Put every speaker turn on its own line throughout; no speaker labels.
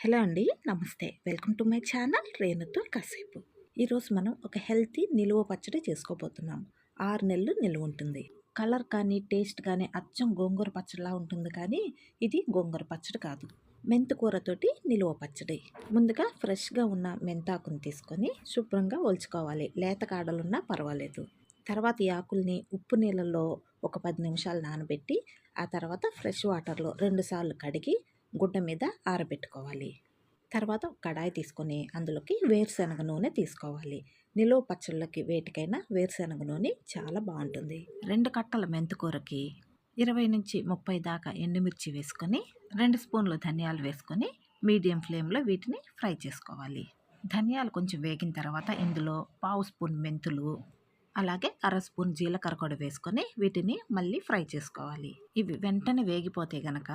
Hello అండి నమస్తే. Welcome to my channel రేణుతో కాసేపు. ఈరోజు మనం ఒక హెల్తీ నిలువ పచ్చడి చేసుకోబోతున్నాం. ఆరు నెలలు నిలువ ఉంటుంది. కలర్ కానీ టేస్ట్ కానీ అచ్చం గోంగూర పచ్చడిలా ఉంటుంది కానీ ఇది గోంగూర పచ్చడి కాదు. మెంతికూరతోటి నిలువ పచ్చడి. ముందుగా ఫ్రెష్గా ఉన్న మెంతాకుని తీసుకొని శుభ్రంగా ఒలుచుకోవాలి. లేత కాడలున్నా పర్వాలేదు. తర్వాత ఈ ఆకుల్ని ఉప్పు నీళ్ళల్లో ఒక పది నిమిషాలు నానబెట్టి ఆ తర్వాత ఫ్రెష్ వాటర్లో రెండుసార్లు కడిగి గుడ్డ మీద ఆరబెట్టుకోవాలి. తర్వాత కడాయి తీసుకొని అందులోకి వేరుశనగ నూనె తీసుకోవాలి. నిలువ పచ్చళ్ళకి వేటికైనా వేరుశనగ నూనె చాలా బాగుంటుంది. రెండు కట్టల మెంతుకూరకి ఇరవై నుంచి ముప్పై దాకా ఎండుమిర్చి వేసుకొని రెండు స్పూన్లు ధనియాలు వేసుకొని మీడియం ఫ్లేమ్లో వీటిని ఫ్రై చేసుకోవాలి. ధనియాలు కొంచెం వేగిన తర్వాత ఇందులో పావు స్పూన్ మెంతులు అలాగే అర స్పూన్ జీలకర్ర కూడా వేసుకొని వీటిని మళ్ళీ ఫ్రై చేసుకోవాలి. ఇవి వెంటనే వేగిపోతే గనక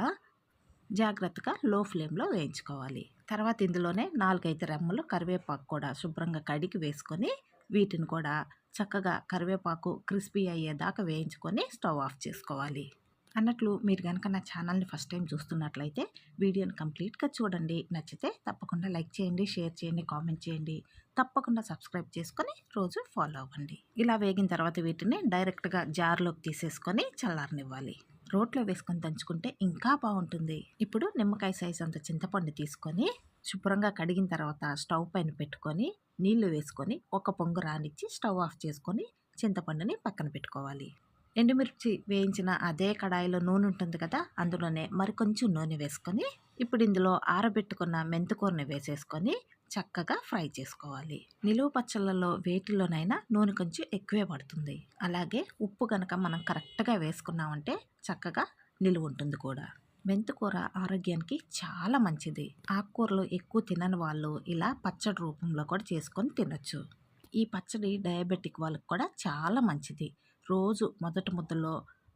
జాగ్రత్తగా లో ఫ్లేమ్లో వేయించుకోవాలి. తర్వాత ఇందులోనే నాలుగైదు రెమ్మలు కరివేపాకు కూడా శుభ్రంగా కడిగి వేసుకొని వీటిని కూడా చక్కగా కరివేపాకు క్రిస్పీ అయ్యేదాకా వేయించుకొని స్టవ్ ఆఫ్ చేసుకోవాలి. అన్నట్లు మీరు కనుక నా ఛానల్ని ఫస్ట్ టైం చూస్తున్నట్లయితే వీడియోని కంప్లీట్గా చూడండి. నచ్చితే తప్పకుండా లైక్ చేయండి షేర్ చేయండి కామెంట్ చేయండి. తప్పకుండా సబ్స్క్రైబ్ చేసుకొని రోజు ఫాలో అవ్వండి. ఇలా వేగిన తర్వాత వీటిని డైరెక్ట్గా జార్లోకి తీసేసుకొని చల్లారనివ్వాలి. రోట్లో వేసుకొని దంచుకుంటే ఇంకా బాగుంటుంది. ఇప్పుడు నిమ్మకాయ సైజ్ అంత చింతపండు తీసుకొని శుభ్రంగా కడిగిన తర్వాత స్టవ్ పైన పెట్టుకొని నీళ్ళు వేసుకొని ఒక పొంగు రానిచ్చి స్టవ్ ఆఫ్ చేసుకొని చింతపండుని పక్కన పెట్టుకోవాలి. ఎండుమిర్చి వేయించిన అదే కడాయిలో నూనె ఉంటుంది కదా అందులోనే మరికొంచెం నూనె వేసుకొని ఇప్పుడు ఇందులో ఆరబెట్టుకున్న మెంతుకూరని వేసేసుకొని చక్కగా ఫ్రై చేసుకోవాలి. నిలువ పచ్చళ్ళలో వేటిలోనైనా నూనె కొంచెం ఎక్కువే పడుతుంది. అలాగే ఉప్పు కనుక మనం కరెక్ట్గా వేసుకున్నామంటే చక్కగా నిలువ ఉంటుంది కూడా. మెంతుకూర ఆరోగ్యానికి చాలా మంచిది. ఆకుకూరలు ఎక్కువ తినని వాళ్ళు ఇలా పచ్చడి రూపంలో కూడా చేసుకొని తినొచ్చు. ఈ పచ్చడి డయాబెటిక్ వాళ్ళకి కూడా చాలా మంచిది. రోజు మొదటి ముద్దలో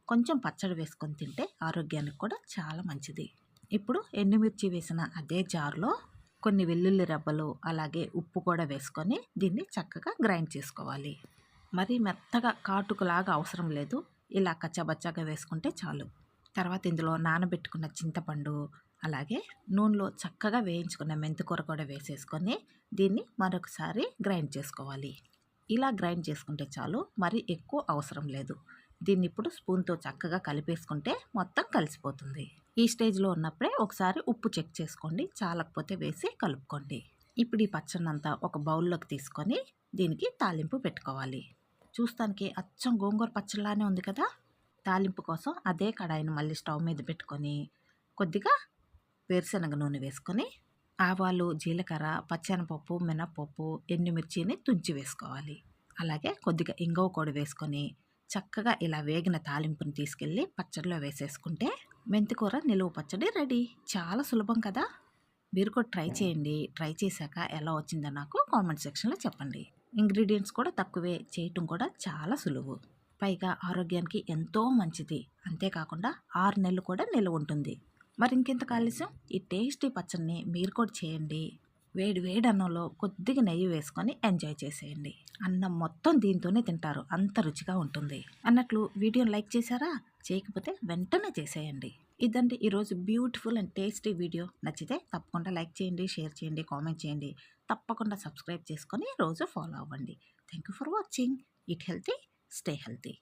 కొంచెం పచ్చడి వేసుకొని తింటే ఆరోగ్యానికి కూడా చాలా మంచిది. ఇప్పుడు ఎండుమిర్చి వేసిన అదే జార్లో కొన్ని వెల్లుల్లి రెబ్బలు అలాగే ఉప్పు కూడా వేసుకొని దీన్ని చక్కగా గ్రైండ్ చేసుకోవాలి. మరి మెత్తగా కాటుకులాగా అవసరం లేదు. ఇలా కచ్చబచ్చగా వేసుకుంటే చాలు. తర్వాత ఇందులో నానబెట్టుకున్న చింతపండు అలాగే నూనెలో చక్కగా వేయించుకున్న మెంతికూర కూడా వేసేసుకొని దీన్ని మరొకసారి గ్రైండ్ చేసుకోవాలి. ఇలా గ్రైండ్ చేసుకుంటే చాలు మరి ఎక్కువ అవసరం లేదు. దీన్ని ఇప్పుడు స్పూన్తో చక్కగా కలిపేసుకుంటే మొత్తం కలిసిపోతుంది. ఈ స్టేజ్లో ఉన్నప్పుడే ఒకసారి ఉప్పు చెక్ చేసుకోండి చాలకపోతే వేసి కలుపుకోండి. ఇప్పుడు ఈ పచ్చడినంతా ఒక బౌల్లోకి తీసుకొని దీనికి తాలింపు పెట్టుకోవాలి. చూస్తానికి అచ్చం గోంగూర పచ్చడిలానే ఉంది కదా? తాలింపు కోసం అదే కడాయిని మళ్ళీ స్టవ్ మీద పెట్టుకొని కొద్దిగా వేరుశనగ నూనె వేసుకొని ఆవాలు జీలకర్ర పచ్చనపప్పు మినప్పప్పు ఎండుమిర్చిని తుంచి వేసుకోవాలి. అలాగే కొద్దిగా ఇంగవ కూడా వేసుకొని చక్కగా ఇలా వేగిన తాలింపుని తీసుకెళ్ళి పచ్చడిలో వేసేసుకుంటే మెంతికూర నిలువ పచ్చడి రెడీ. చాలా సులభం కదా? మీరు కూడా ట్రై చేయండి. ట్రై చేశాక ఎలా వచ్చిందో నాకు కామెంట్ సెక్షన్లో చెప్పండి. ఇంగ్రీడియంట్స్ కూడా తక్కువే చేయటం కూడా చాలా సులువు. పైగా ఆరోగ్యానికి ఎంతో మంచిది. అంతేకాకుండా ఆరు నెలలు కూడా నిలువ ఉంటుంది. మరి ఇంకెంత కాలుష్యం? ఈ టేస్టీ పచ్చడిని మీరు కూడా చేయండి. వేడి వేడి అన్నంలో కొద్దిగా నెయ్యి వేసుకొని ఎంజాయ్ చేసేయండి. అన్నం మొత్తం దీంతోనే తింటారు. అంత రుచిగా ఉంటుంది. అన్నట్లు వీడియోని లైక్ చేశారా? చేయకపోతే వెంటనే చేసేయండి. ఇదండి ఈరోజు బ్యూటిఫుల్ అండ్ టేస్టీ వీడియో. నచ్చితే తప్పకుండా లైక్ చేయండి షేర్ చేయండి కామెంట్ చేయండి. తప్పకుండా సబ్స్క్రైబ్ చేసుకొని రోజు ఫాలో అవ్వండి. Thank you for watching. Eat healthy stay healthy.